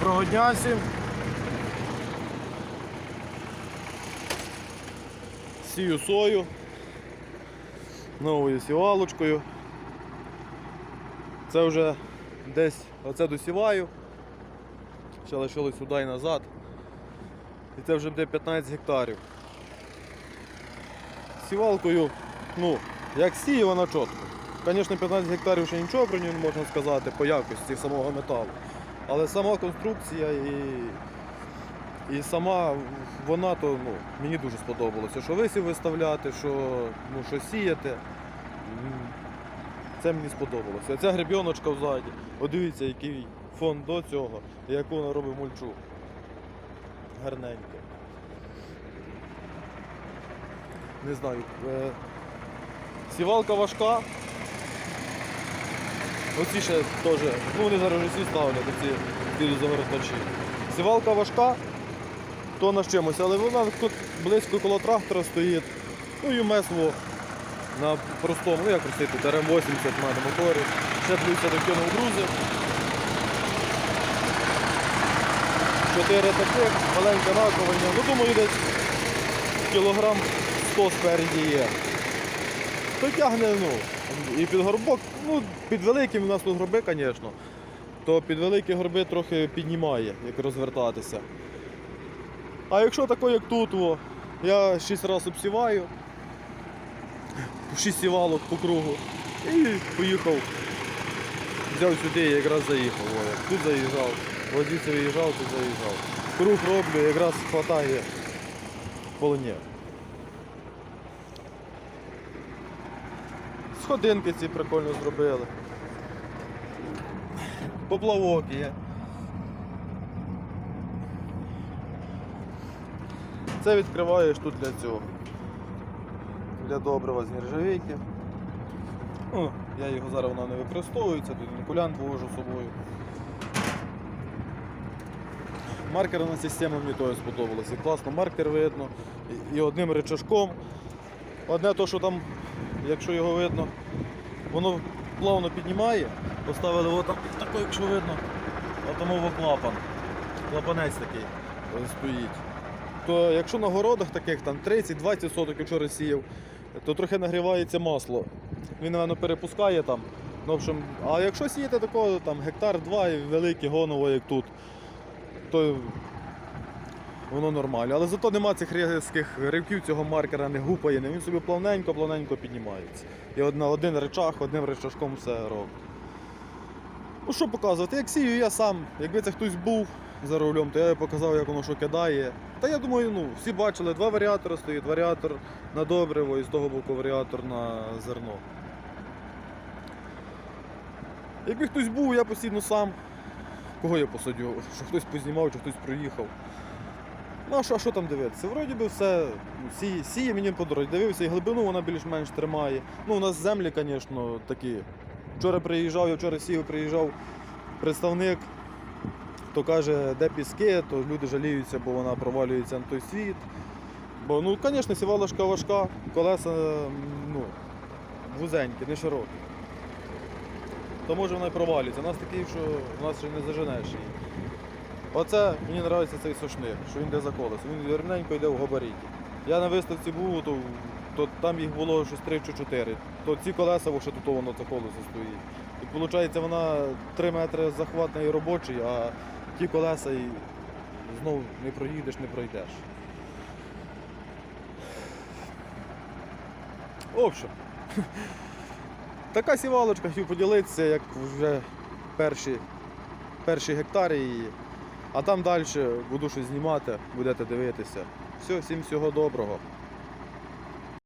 Доброго дня всім. Сію сою новою сівалочкою. Це вже десь оце досіваю. Ще лишилось сюди і назад. І це вже буде 15 гектарів. Сівалкою, ну, як сіє, вона чітко. Звісно, 15 гектарів ще нічого про нього не можна сказати по якості самого металу. Але сама конструкція і, і сама вона то ну, мені дуже сподобалося. Що висів виставляти, що, ну, що сіяти. Це мені сподобалося. Ця гребіночка взаді. От дивіться, який фон до цього, яку вона робить мульчу. Гарненько. Не знаю. Е, сівалка важка. Оці ще теж, ну вони зараз всі ставлять, ці загородничі. Сівалка важка, то на чимось, але вона тут близько коло трактора стоїть. Ну і месво на простому, ну як простий тут РМ-80 на моторі. Ще плюс я докинув друзі. Чотири таких, маленьке раковання. Ну думаю десь кілограм 100 спереді є. То тягне, ну, і під горбок, ну, під великим у нас тут горби, звісно, то під великі горби трохи піднімає, як розвертатися. А якщо тако, як тут, о, я 6 разів обсіваю, 6 сівалок по кругу і поїхав. Взяв сюди і якраз заїхав. О, тут заїжджав, звідси виїжджав, тут заїжджав. Круг роблю, якраз хватає полоні. Сходинки ці прикольно зробили. Поплавок є. Це відкриваєш тут для цього. Для добрива з нержавійки. Ну, я його зараз воно не використовується, тут інкулянт вивожу з собою. Маркерна система мені теж сподобалася. Класно маркер видно. І одним речашком. Одне то, що там, якщо його видно, воно плавно піднімає. Поставили отак, тако, якщо видно, отамово клапан. Клапанець такий е, стоїть. То якщо на городах таких там 30-20 соток, якщо розсіяв, то трохи нагрівається масло. Він, напевно, перепускає там. Ну, в общем, а якщо сіяти такого там гектар-два і велике гоново, як тут, то воно нормально. Але зато нема цих різких ривків цього маркера, не гупає, не. він собі плавненько-плавненько піднімається. І на один речах, одним речашком все робить. Ну що показувати? Як сію я сам, якби це хтось був за рулем, то я б показав, як воно що кидає. Та я думаю, ну, всі бачили, два варіатори стоїть, варіатор на добриво і з того боку варіатор на зерно. Якби хтось був, я постійно сам. Кого я посадю? Що хтось познімав, чи хтось проїхав. Ну а що, а що там дивитися? Вроді би все сіє, сіє мені по дорозі. Дивився і глибину вона більш-менш тримає. Ну, у нас землі, звісно, такі. Вчора приїжджав, я вчора сів, приїжджав представник, то каже, де піски, то люди жаліються, бо вона провалюється на той світ. Бо, ну, звісно, сівалочка важка, колеса ну, вузенькі, не широкі. То може вона і провалюється. У нас такий, що у нас ще не заженеш її. Оце мені подобається цей сошник, що він йде за колесо. Він рівненько йде в габаріті. Я на виставці був, то, то там їх було щось 3 чи 4. То ці колеса, ще тут воно це колесо стоїть. І виходить, вона 3 метри захватний і робочий, а ті колеса і знову не проїдеш, не пройдеш. В общем, така сівалочка, хотів поділитися, як вже перші, перші гектари. А там далі буду щось знімати, будете дивитися. Все, всім всього доброго.